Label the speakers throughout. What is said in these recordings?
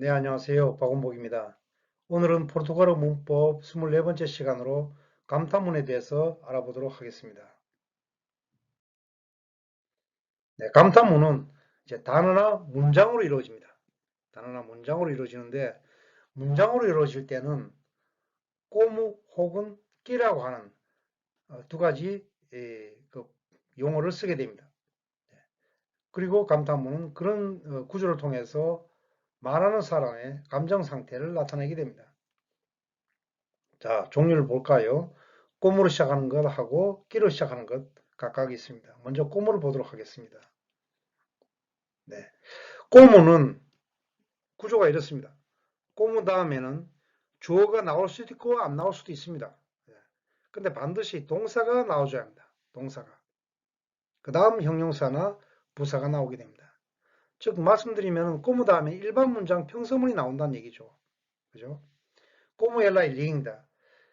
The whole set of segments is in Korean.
Speaker 1: 네, 안녕하세요. 박원복입니다. 오늘은 포르투갈어 문법 24번째 시간으로 감탄문에 대해서 알아보도록 하겠습니다. 네, 감탄문은 이제 단어나 문장으로 이루어집니다. 단어나 문장으로 이루어지는데 문장으로 이루어질 때는 꼬무 혹은 끼라고 하는 어, 두 가지 예, 그 용어를 쓰게 됩니다. 네. 그리고 감탄문은 그런 어, 구조를 통해서 말하는 사람의 감정 상태를 나타내게 됩니다. 자, 종류를 볼까요? 꼬무로 시작하는 것하고 끼로 시작하는 것 각각 있습니다. 먼저 꼬무를 보도록 하겠습니다. 네. 꼬무는 구조가 이렇습니다. 꼬무 다음에는 주어가 나올 수도 있고 안 나올 수도 있습니다. 네. 근데 반드시 동사가 나와줘야 합니다. 동사가. 그 다음 형용사나 부사가 나오게 됩니다. 즉 말씀드리면 꼬무 다음에 일반 문장 평서문이 나온다는 얘기죠. 그죠? 꼬무 엘라이 링다.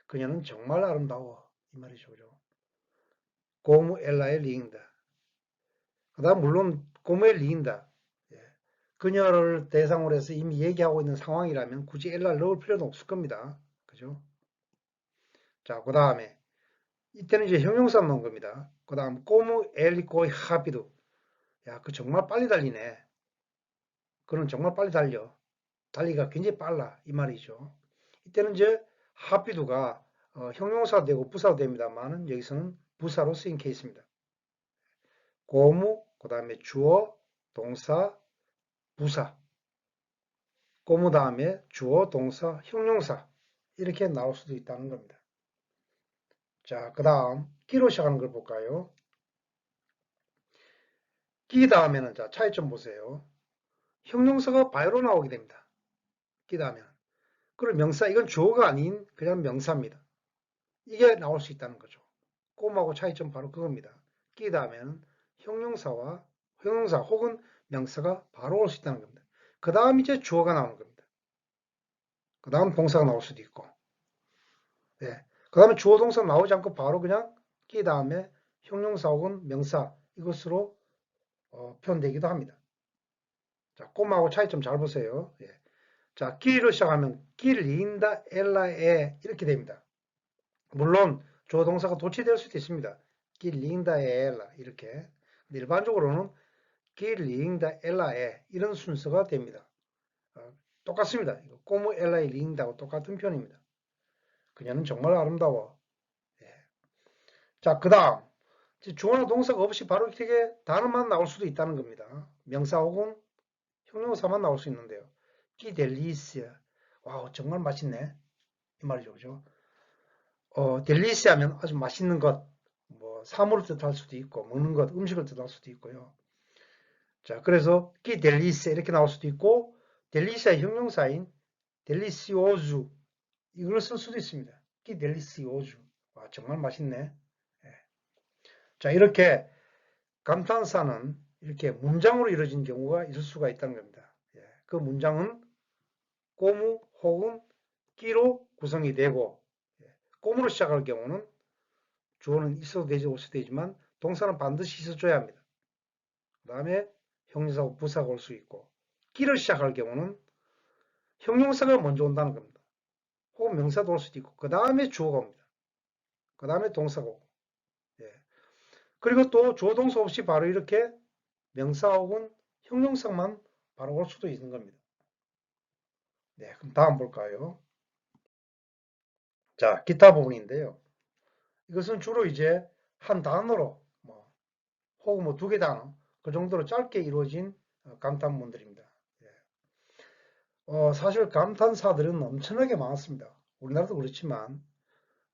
Speaker 1: 그녀는 정말 아름다워. 이 말이죠. 그죠? 꼬무 엘라이 링다. 그 다음 물론 꼬무에 링다. 예. 그녀를 대상으로 해서 이미 얘기하고 있는 상황이라면 굳이 엘라를 넣을 필요는 없을 겁니다. 그죠? 자, 그 다음에 이때는 이제 형용사 넣은 겁니다. 그 다음 꼬무 엘리코이 하비도. 야, 그 정말 빨리 달리네. 그는 정말 빨리 달려. 달리기가 굉장히 빨라. 이 말이죠. 이때는 이제 하피두가 어, 형용사 되고 부사가 됩니다만은 여기서는 부사로 쓰인 케이스입니다. 고무, 그 다음에 주어, 동사, 부사. 고무 다음에 주어, 동사, 형용사. 이렇게 나올 수도 있다는 겁니다. 자, 그 다음 끼로 시작하는 걸 볼까요? 끼 다음에는 자 차이점 보세요. 형용사가 바로 나오게 됩니다. 기다면. 그리고 명사, 이건 주어가 아닌 그냥 명사입니다. 이게 나올 수 있다는 거죠. 꼼하고 차이점 바로 그겁니다. 끼다면 형용사와 형용사 혹은 명사가 바로 올 수 있다는 겁니다. 그 다음 이제 주어가 나오는 겁니다. 그 다음 동사가 나올 수도 있고. 네. 그 다음에 주어 동사 나오지 않고 바로 그냥 끼 다음에 형용사 혹은 명사 이것으로 어, 표현되기도 합니다. 자, 꼼하고 차이점 잘 보세요. 예. 자, 끼로 시작하면 끼린다 엘라에 이렇게 됩니다. 물론 조 동사가 도치될 수도 있습니다. 끼린다 엘라 이렇게. 일반적으로는 끼린다 엘라에 이런 순서가 됩니다. 어, 똑같습니다. 꼬무 엘라에 린다고 똑같은 표현입니다. 그녀는 정말 아름다워. 예. 자, 그 다음 주어나 동사가 없이 바로 이렇게 단어만 나올 수도 있다는 겁니다. 명사 혹은 형용사만 나올 수 있는데요. 기델리시아. 와우, 정말 맛있네. 이 말이죠. 그죠? 어, 델리시 하면 아주 맛있는 것, 뭐, 사물을 뜻할 수도 있고, 먹는 것, 음식을 뜻할 수도 있고요. 자, 그래서 기델리시아 이렇게 나올 수도 있고, 델리시아 형용사인 델리시오주 이걸 쓸 수도 있습니다. 기델리시오주. 와, 정말 맛있네. 예. 자, 이렇게 감탄사는 이렇게 문장으로 이루어진 경우가 있을 수가 있다는 겁니다. 예, 그 문장은 꼬무 혹은 끼로 구성이 되고 예, 꼬무로 시작할 경우는 주어는 있어도 되지 없어도 되지만 동사는 반드시 있어줘야 합니다. 그 다음에 형용사고 부사가 올 수 있고 끼로 시작할 경우는 형용사가 먼저 온다는 겁니다. 혹은 명사도 올 수도 있고 그 다음에 주어가 옵니다. 그 다음에 동사가 오고 예. 그리고 또 주어 동사 없이 바로 이렇게 명사 혹은 형용사만 바로 올 수도 있는 겁니다. 네, 그럼 다음 볼까요? 자, 기타 부분인데요. 이것은 주로 이제 한 단어로 뭐 혹은 뭐 두 개 단어 그 정도로 짧게 이루어진 어, 감탄문들입니다. 예. 어, 사실 감탄사들은 엄청나게 많았습니다. 우리나라도 그렇지만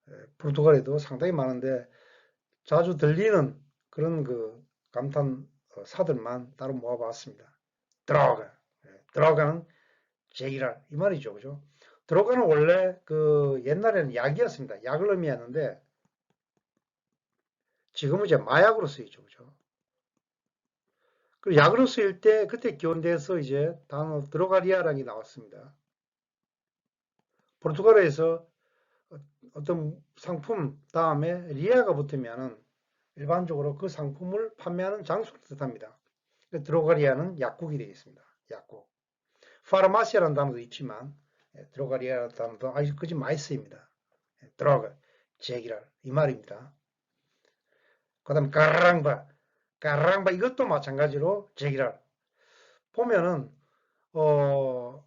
Speaker 1: 예, 포르투갈에도 상당히 많은데 자주 들리는 그런 그 감탄 어, 사들만 따로 모아봤습니다. 들어가. 들어가는 제기랄 이 말이죠. 그죠? 들어가는 원래 그 옛날에는 약이었습니다. 약을 의미하는데 지금은 이제 마약으로 쓰이죠. 그죠? 그 약으로 쓰일 때 그때 기원돼서 이제 단어 들어가리아라는 게 나왔습니다. 포르투갈에서 어떤 상품 다음에 리아가 붙으면은 일반적으로 그 상품을 판매하는 장소를 뜻합니다. 드로가리아는 약국이 되겠습니다. 약국. 파르마시아라는 단어도 있지만 예, 드로가리아라는 단어도 아주 그지 많이 쓰입니다. 예, 드로가, 제기랄 이 말입니다. 그 다음 까랑바, 까랑바 이것도 마찬가지로 제기랄 보면은 어,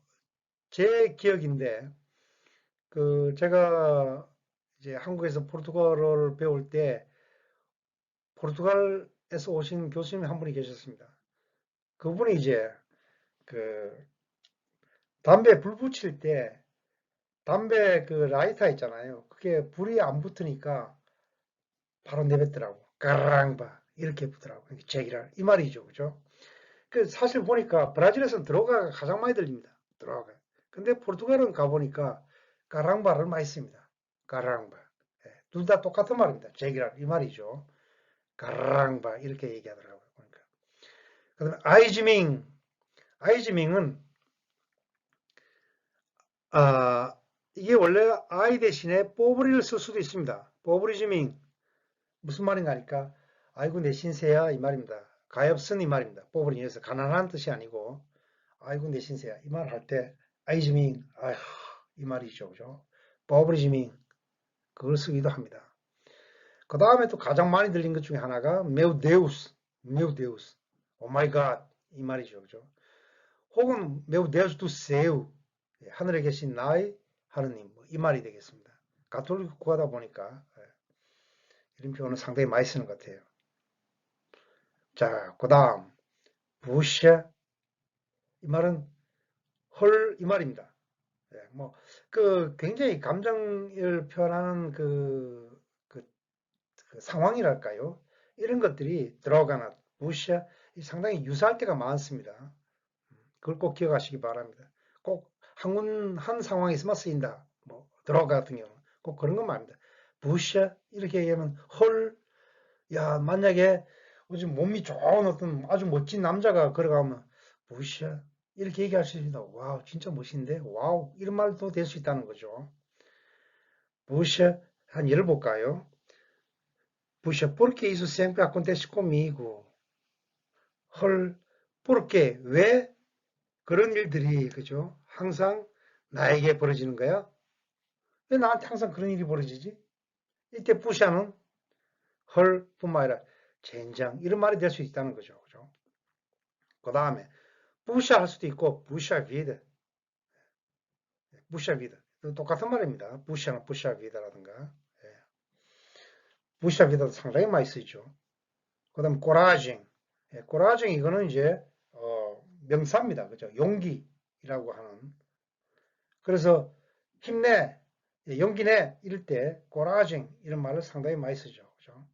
Speaker 1: 제 기억인데 그 제가 이제 한국에서 포르투갈어를 배울 때 포르투갈에서 오신 교수님 한 분이 계셨습니다. 그분이 이제 그 담배 불 붙일 때 담배 그 라이터 있잖아요. 그게 불이 안 붙으니까 바로 내뱉더라고. 까랑바 이렇게 붙더라고. 제기랄 이 말이죠, 그죠? 그 사실 보니까 브라질에서는 들어가가 가장 많이 들립니다. 들어가. 근데 포르투갈은 가보니까 까랑바를 많이 씁니다. 까랑바. 예, 둘다 똑같은 말입니다. 제기랄 이 말이죠. 까랑바 이렇게 얘기하더라고요. 그러니까. 그 다음에 아이즈밍. 아이즈밍은 아, 이게 원래 아이 대신에 뽀브리를 쓸 수도 있습니다. 뽀브리즈밍 무슨 말인가 하니까 아이고 내 신세야 이 말입니다. 가엾은 이 말입니다. 뽀브리에서 가난한 뜻이 아니고 아이고 내 신세야 이 말 할 때 아이즈밍 아휴 이 말이죠. 그죠? 뽀브리즈밍 그걸 쓰기도 합니다. 그 다음에 또 가장 많이 들린 것 중에 하나가 메우 데우스 메우 데우스 오 마이 갓 이 말이죠. 그죠? 혹은 메우 데우스 두 세우 예, 하늘에 계신 나의 하느님 뭐 이 말이 되겠습니다. 가톨릭 구하다 보니까 예, 이런 표현은 상당히 많이 쓰는 것 같아요. 자, 그 다음 부셔 이 말은 헐 이 말입니다. 예, 뭐그 굉장히 감정을 표현하는 그, 그, 그 상황이랄까요? 이런 것들이 들어가나 부셔 상당히 유사할 때가 많습니다. 그걸 꼭 기억하시기 바랍니다. 꼭 한군 한 상황에서만 쓰인다. 뭐 들어가 같은 경우 꼭 그런 건 말입니다. 부셔 이렇게 얘기하면 헐, 야 만약에 요즘 몸이 좋은 어떤 아주 멋진 남자가 걸어가면 부셔 이렇게 얘기할 수 있습니다. 와우 진짜 멋있는데 와우 이런 말도 될 수 있다는 거죠. 부셔 한 예를 볼까요? 부셔 porque isso sempre acontece comigo. 헐 porque 왜 그런 일들이 그죠? 항상 나에게 벌어지는 거야? 왜 나한테 항상 그런 일이 벌어지지? 이때 부샤는 헐 뿐만 아니라 젠장 이런 말이 될 수 있다는 거죠. 그죠? 그 다음에 부샤 할 수도 있고 부샤 비드 부샤 비드 똑같은 말입니다. 부샤는 부샤 비드라든가 예. 비드도 상당히 많이 쓰죠. 그 다음 꼬라징 예, 꼬라징 이거는 이제 어, 명사입니다. 그죠? 용기 이라고 하는 그래서 힘내 용기내 이럴 때 꼬라징 이런 말을 상당히 많이 쓰죠. 그죠?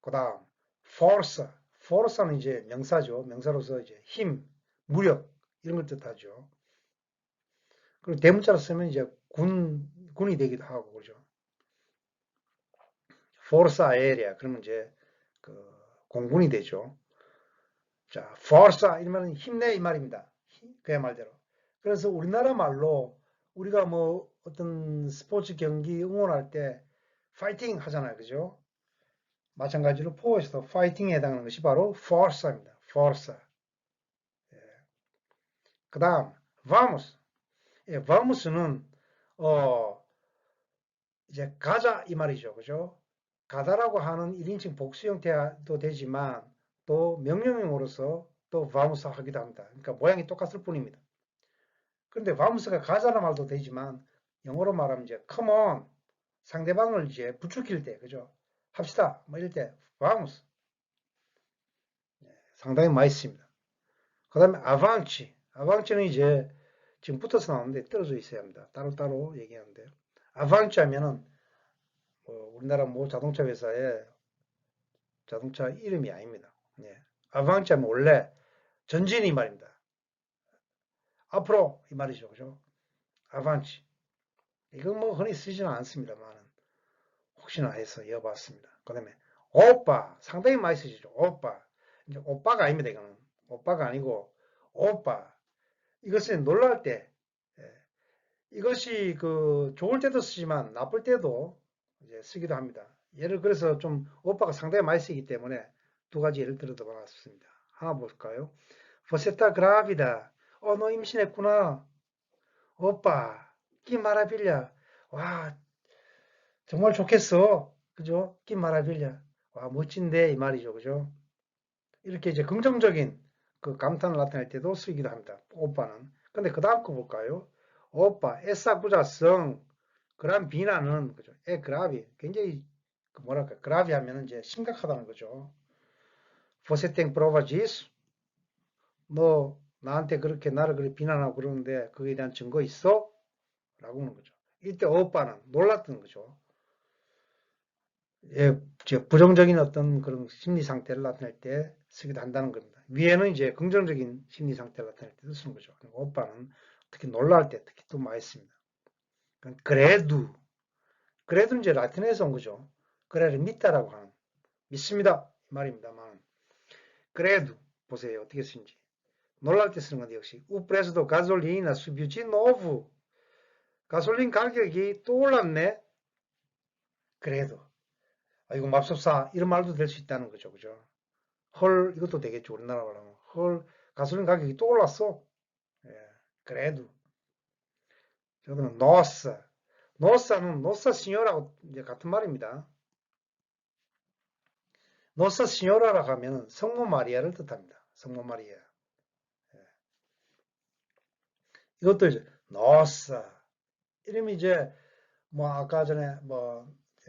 Speaker 1: 그 다음 force force는 이제 명사죠. 명사로서 이제 힘, 무력 이런 걸 뜻하죠. 그리고 대문자로 쓰면 이제 군, 군이 되기도 하고 그죠. Force aérea 그러면 이제 그 공군이 되죠. 자, force 이러면 힘내 이 말입니다. 그야 말대로. 그래서 우리나라 말로 우리가 뭐 어떤 스포츠 경기 응원할 때 파이팅 하잖아요. 그죠? 마찬가지로 포에서도 파이팅에 해당하는 것이 바로 force입니다. force. 예. 그 다음 vamos. 예, vamos는 어 이제 가자 이 말이죠. 그죠? 가다라고 하는 1인칭 복수 형태도 되지만 또 명령형으로서 또 vamos 하기도 합니다. 그러니까 모양이 똑같을 뿐입니다. 그런데 vamos가 가자라 말도 되지만 영어로 말하면 이제 come on 상대방을 이제 부추길 때 그죠? 합시다 뭐 이럴 때 vamos 네, 상당히 씁니다. 그 다음에 avance avance는 이제 지금 붙어서 나오는데 떨어져 있어야 합니다. 따로따로 얘기하는데 avance 하면은 뭐 우리나라 모 자동차 회사의 자동차 이름이 아닙니다. 네. avance 하면 원래 전진이 말입니다. 앞으로 이 말이죠. 그죠? 아반치. 이건 뭐 흔히 쓰지는 않습니다만 혹시나 해서 이어봤습니다. 그 다음에 오빠 상당히 많이 쓰시죠. 오빠. 이제 오빠가 아닙니다. 이거는 오빠가 아니고 오빠. 이것은 놀랄 때 예. 이것이 그 좋을 때도 쓰지만 나쁠 때도 이제 쓰기도 합니다. 예를 그래서 좀 오빠가 상당히 많이 쓰기 때문에 두 가지 예를 들어 봤습니다. 하나 볼까요? Está grávida. 어, 너 임신했구나. 오빠, 끼 마라빌려. 와, 정말 좋겠어. 그죠? 끼 마라빌려. 와, 멋진데, 이 말이죠. 그죠? 이렇게 이제 긍정적인 그 감탄을 나타낼 때도 쓰기도 합니다. 오빠는. 근데 그 다음 거 볼까요? 오빠, 에사구자성, 그런 비난은, 그죠? 에 그라비. 굉장히, 그 뭐랄까, 그라비 하면은 이제 심각하다는 거죠. 포세땡 프로바지스? 너 나한테 그렇게 나를 그렇게 비난하고 그러는데 그에 대한 증거 있어? 라고 하는 거죠. 이때 오빠는 놀랐던 거죠. 예, 부정적인 어떤 그런 심리 상태를 나타낼 때 쓰기도 한다는 겁니다. 위에는 이제 긍정적인 심리 상태를 나타낼 때도 쓰는 거죠. 오빠는 특히 놀랄 때 특히 또 많이 씁니다. 그래도, 그래도 이제 라틴에서 온 거죠. 그래를 믿다라고 하는, 믿습니다. 이 말입니다만. 그래도, 보세요. 어떻게 쓰는지. 놀랄 때 쓰는 건데 역시 gasolina subiu de novo. 가솔린 가격이 또 올랐네. 그래도 아이고 맙소사 이런 말도 될 수 있다는 거죠. 그죠? 헐 이것도 되겠죠. 우리나라 말하면 헐 가솔린 가격이 또 올랐어. 예, 그래도 저거는 노사 노사는 노사 이제 같은 말입니다. 노사 시녀라라고 하면 성모 마리아를 뜻합니다. 성모 마리아. 이것도 이제 노사 이름이 이제 뭐 아까 전에 뭐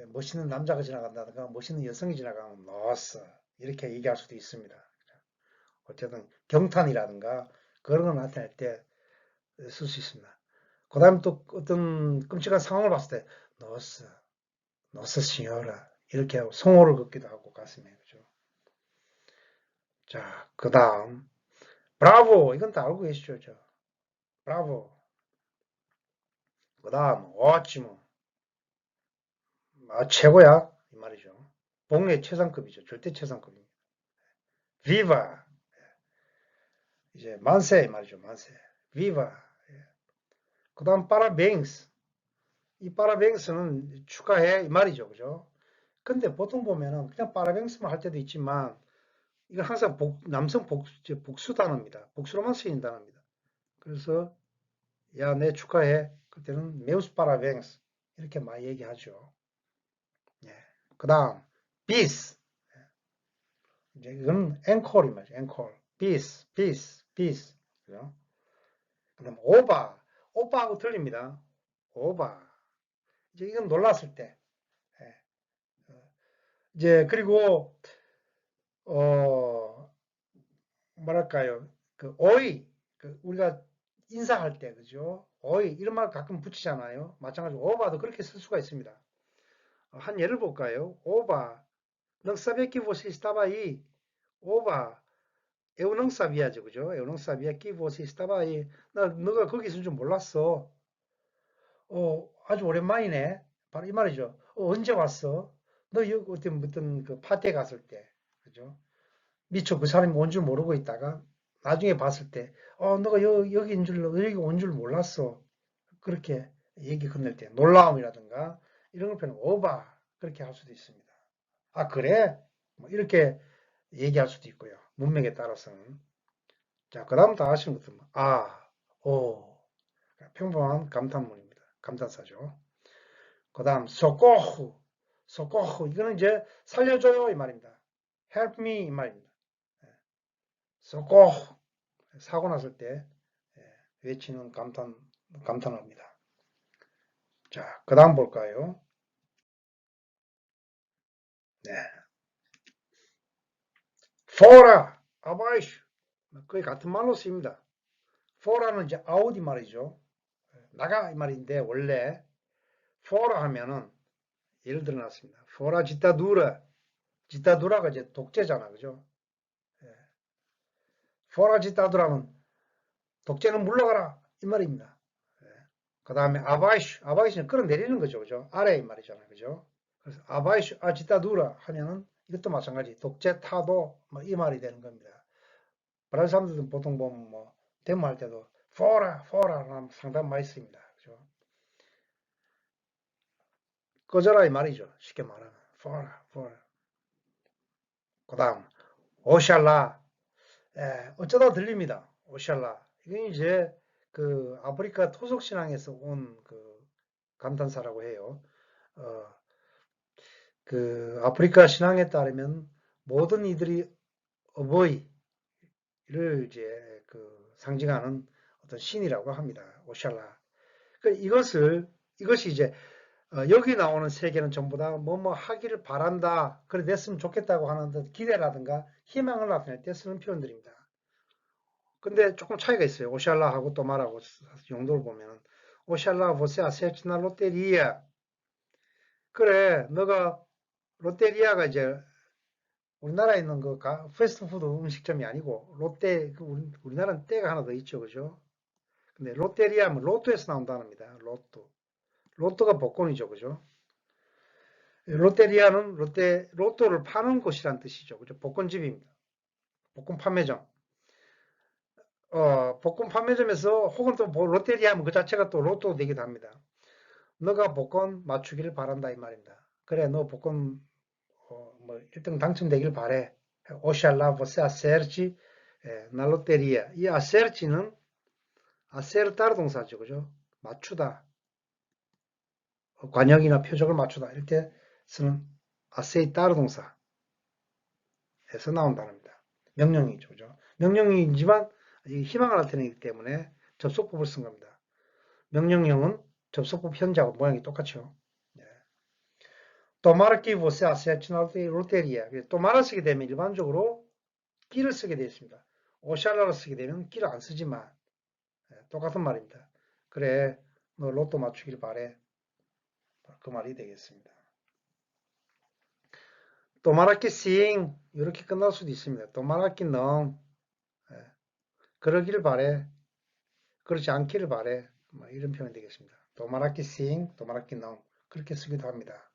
Speaker 1: 멋있는 남자가 지나간다든가 멋있는 여성이 지나가면 노사 이렇게 얘기할 수도 있습니다. 어쨌든 경탄이라든가 그런 걸 나타낼 때 쓸 수 있습니다. 그 다음에 또 어떤 끔찍한 상황을 봤을 때 노사 노사 시녀라 이렇게 하고 성호를 걷기도 하고 가슴에 그죠. 자, 그 다음 브라보 이건 다 알고 계시죠, 저. 브라보. 그 다음, ótimo. 아, 최고야. 이 말이죠. 복내 최상급이죠. 절대 최상급입니다. viva. 이제 만세 이 말이죠. 만세. viva. 그 다음, parabéns. 이 parabéns는 축하해 이 말이죠. 그죠? 근데 보통 보면은 그냥 parabéns만 할 때도 있지만 이건 항상 복, 남성 복, 복수 단어입니다. 복수로만 쓰인 단어입니다. 그래서 야, 내 축하해. 그때는 메우스 파라뱅스 이렇게 많이 얘기하죠. 예. 그 다음 비스 이제 이건 앵콜이 말이죠. 앵콜 비스 비스 그죠? 그 다음 오바 오바하고 틀립니다. 오바 이제 이건 놀랐을 때 예. 이제 그리고 어 뭐랄까요 그 오이 그 우리가 인사할 때, 그죠? 어이, 이런 말 가끔 붙이잖아요. 마찬가지로 오바도 그렇게 쓸 수가 있습니다. 어, 한 예를 볼까요? 오바, você estava aí. 오바, eu não sabia, 그죠? eu não sabia que você estava aí. 나, 너가 거기 있을 줄 몰랐어. 어, 아주 오랜만이네. 바로 이 말이죠. 어, 언제 왔어? 너 여기 어떤, 어떤 그 파티에 갔을 때, 그죠? 미처 그 사람이 온 줄 모르고 있다가 나중에 봤을 때, 어, 너가 여, 여기인 줄, 여기 온 줄 몰랐어. 그렇게 얘기 건넬 때, 놀라움이라든가, 이런 걸 표현, 오바, 그렇게 할 수도 있습니다. 아, 그래? 뭐 이렇게 얘기할 수도 있고요. 문맥에 따라서는. 자, 그 다음 다 아시는 것은, 아, 오. 평범한 감탄문입니다. 감탄사죠. 그 다음, 소코후. 소코후. 이거는 이제 살려줘요. 이 말입니다. help me. 이 말입니다. 소코후. 사고 났을 때 예, 외치는 감탄, 감탄합니다. 자, 그 다음 볼까요? 네. Fora, abaixo. 거의 같은 말로 쓰입니다. fora는 이제 out 이 말이죠. 나가 이 말인데 원래 fora 하면은 예를 들어 놨습니다. fora ditadura. ditadura가 이제 독재잖아. 그죠? 포라지다드라면 독재는 물러가라 이 말입니다. 예. 그 다음에 아바이슈 아바이슈는 끌어내리는 거죠, 그죠? 아래 이 말이잖아요, 그죠? 그래서 아바이슈 아지다두라 하면은 이것도 마찬가지 독재 타도 뭐 이 말이 되는 겁니다. 브라질 사람들은 보통 보면 뭐 데모 할 때도 포라 포라 하면 상당히 많이 씁니다, 그죠? 꺼져라 이 말이죠, 쉽게 말하면 포라 포라. 그 다음 오샬라 예, 어쩌다 들립니다. 오샬라. 이건 이제 그 아프리카 토속 신앙에서 온 그 감탄사라고 해요. 어, 그 아프리카 신앙에 따르면 모든 이들이 어버이를 이제 그 상징하는 어떤 신이라고 합니다. 오샬라. 그 이것을 이것이 이제 어, 여기 나오는 세 개는 전부 다 뭐 뭐 하기를 바란다. 그래 됐으면 좋겠다고 하는 듯 기대라든가 희망을 나타낼 때 쓰는 표현들입니다. 근데 조금 차이가 있어요. 오샬라하고 또 말하고 용도를 보면 오샬라 보세 아세치나 롯데리아 그래 너가 롯데리아가 이제 우리나라에 있는 그 가- 패스트푸드 음식점이 아니고 롯데 그 우리, 우리 나라는 때가 하나 더 있죠. 그죠? 근데 롯데리아 하면 로또에서 나온 단어입니다. 로또. 로또가 복권이죠. 그죠? 롯데리아는 롯데 로또를 파는 곳이란 뜻이죠. 그죠? 복권집입니다. 복권 판매점. 어, 복권 판매점에서 혹은 또뭐 롯데리아 하면 그 자체가 또 로또 되기도 합니다. 너가 복권 맞추기를 바란다 이 말입니다. 그래 너 복권 어, 뭐 1등 당첨되길 바래. 오샬라 você acerte 예, loteria. 이 acerte는 acertar 동사죠. 그죠? 맞추다. 어, 관역이나 표적을 맞추다. 이럴 때 쓰는 aceitar 동사에서 나온 단어입니다. 명령이죠. 그죠? 명령이지만 이 희망을 나타내기 때문에 접속법을 쓴 겁니다. 명령형은 접속법 현재하고 모양이 똑같죠. 네. 또마르 끼 보세 아세치나르테 롯데리아. 또마라 쓰게 되면 일반적으로 끼를 쓰게 되어 있습니다. 오샬라를 쓰게 되면 끼를 안 쓰지만 네, 똑같은 말입니다. 그래 너 로또 맞추길 바래. 그 말이 되겠습니다. 또마라끼 싱 이렇게 끝날 수도 있습니다. 또마라끼 능 그러기를 바래. 그렇지 않기를 바래. 뭐 이런 표현이 되겠습니다. 도마라키 싱, 도마라키 능 그렇게 쓰기도 합니다.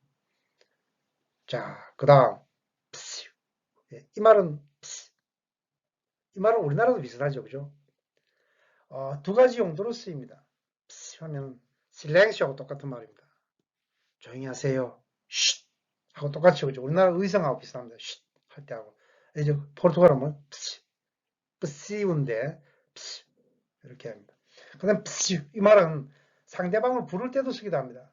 Speaker 1: 자, 그 다음 예, 이 말은 이 말은 우리나라도 비슷하죠, 그죠? 어, 두 가지 용도로 쓰입니다. 하면 실랭시하고 똑같은 말입니다. 조용히 하세요. 쉿 하고 똑같죠, 그죠? 우리나라 의성하고 비슷합니다. 쉿할 때 하고 이제 포르투갈 하면 뿌시운데 이렇게 합니다. 그 다음 이 말은 상대방을 부를 때도 쓰기도 합니다.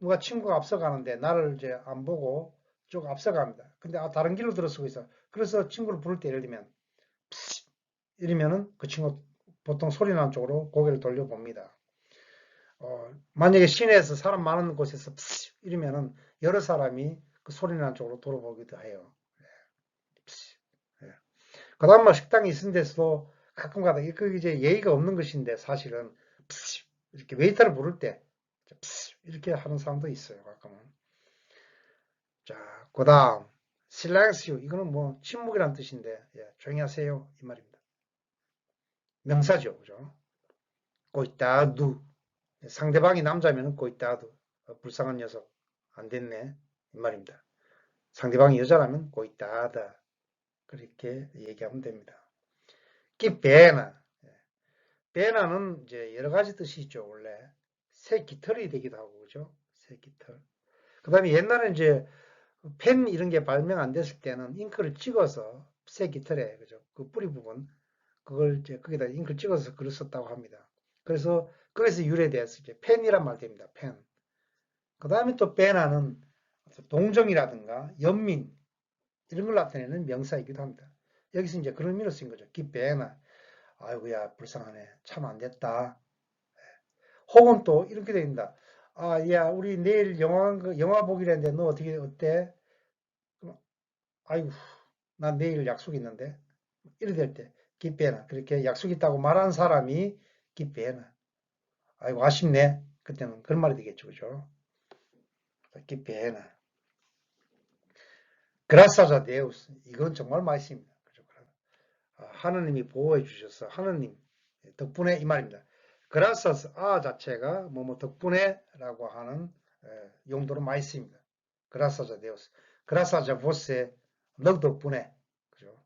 Speaker 1: 누가 친구가 앞서가는데 나를 이제 안 보고 쭉 앞서갑니다. 근데 아, 다른 길로 들어 쓰고 있어. 그래서 친구를 부를 때 예를 들면 이러면은 그 친구 보통 소리 나는 쪽으로 고개를 돌려봅니다. 어, 만약에 시내에서 사람 많은 곳에서 이러면은 여러 사람이 그 소리 나는 쪽으로 돌아보기도 해요. 그 다음 뭐 식당이 있은 데서도 가끔 가다 그 이제 예의가 없는 것인데 사실은 이렇게 웨이터를 부를 때 이렇게 하는 사람도 있어요 가끔은 자 그 다음 실랑시오 이거는 뭐 침묵이란 뜻인데 예, 조용히 하세요. 이 말입니다. 명사죠 그죠? 꼬이따두. 상대방이 남자면 꼬이따두. 어, 불쌍한 녀석. 안 됐네. 이 말입니다. 상대방이 여자라면 꼬이따다. 그렇게 얘기하면 됩니다. 기베나. 베나는 이제 여러 가지 뜻이 있죠. 원래. 새 깃털이 되기도 하고 그죠? 새 깃털. 그 다음에 옛날에 이제 펜 이런 게 발명 안 됐을 때는 잉크를 찍어서 새 깃털에 그죠? 그 뿌리 부분 그걸 이제 거기다 잉크를 찍어서 글을 썼다고 합니다. 그래서 거기서 유래돼서 이제 펜이란 말 됩니다. 펜. 그 다음에 또 베나는 동정이라든가 연민 이런 걸 나타내는 명사이기도 합니다. 여기서 이제 그런 의미로 쓴 거죠. 기빼나 아이고야 불쌍하네 참 안 됐다. 예. 혹은 또 이렇게 됩니다. 아, 야, 우리 내일 영화, 영화 보기로 했는데 너 어떻게, 어때? 아이고, 나 내일 약속 있는데. 이래 될 때, 기빼나. 그렇게 약속 있다고 말한 사람이 기빼나. 아이고, 아쉽네. 그때는 그런 말이 되겠죠. 그죠? 기빼나. 그라사자 데우스 이건 정말 맛있습니다. 그죠? 아, 하느님이 보호해 주셔서 하느님 덕분에 이 말입니다. 그라사스 아 자체가 뭐뭐 덕분에 라고 하는 용도로 많이 씁니다. 그라사자 데우스 그라사자 보세 너 덕분에 그죠?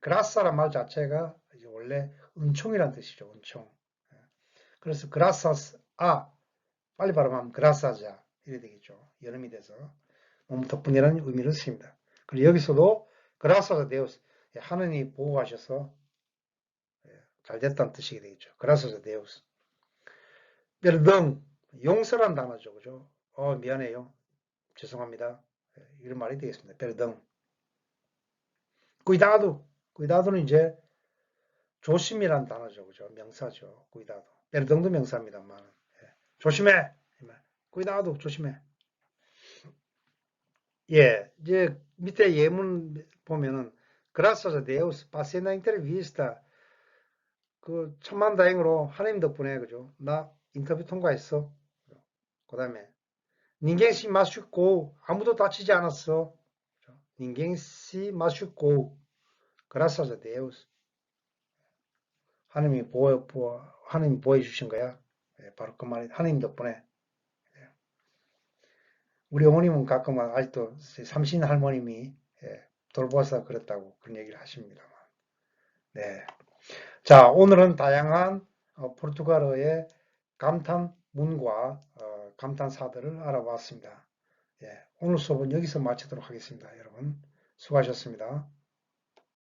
Speaker 1: 그라사란 말 자체가 원래 은총이란 뜻이죠. 은총. 예. 그래서 그라사스 아 빨리 발음하면 그라사자 이래 되겠죠. 여름이 돼서 몸 덕분이라는 의미를 씁니다. 그리고 여기서도 그라사가 되었어. 하느님 보호하셔서 예, 잘 됐다는 뜻이 되겠죠. 그라사스 데우스. perdão, 용서란 단어죠. 그죠? 어, 미안해요. 죄송합니다. 예, 이런 말이 되겠습니다. perdão. cuidado, cuidado는 이제 조심이란 단어죠. 그죠? 명사죠. cuidado. perdão도 명사입니다만. 예, 조심해. cuidado, 조심해. 예, 이제 밑에 예문 보면은 Deus, passei na entrevista. 그 천만 다행으로 하나님 덕분에 그죠? 나 인터뷰 통과했어. 그 다음에 se machucou. 아무도 다치지 않았어. machucou. graças a Deus. 하나님이 보여, 보여, 하나님이 보여주신 거야. 예, 바로 그 말이 하나님 덕분에. 예. 우리 어머님은 가끔 아직도 삼신 할머님이 예, 돌보아서 그랬다고 그런 얘기를 하십니다만. 네. 자, 오늘은 다양한 어, 포르투갈어의 감탄 문과 어, 감탄사들을 알아봤습니다. 예, 오늘 수업은 여기서 마치도록 하겠습니다. 여러분 수고하셨습니다.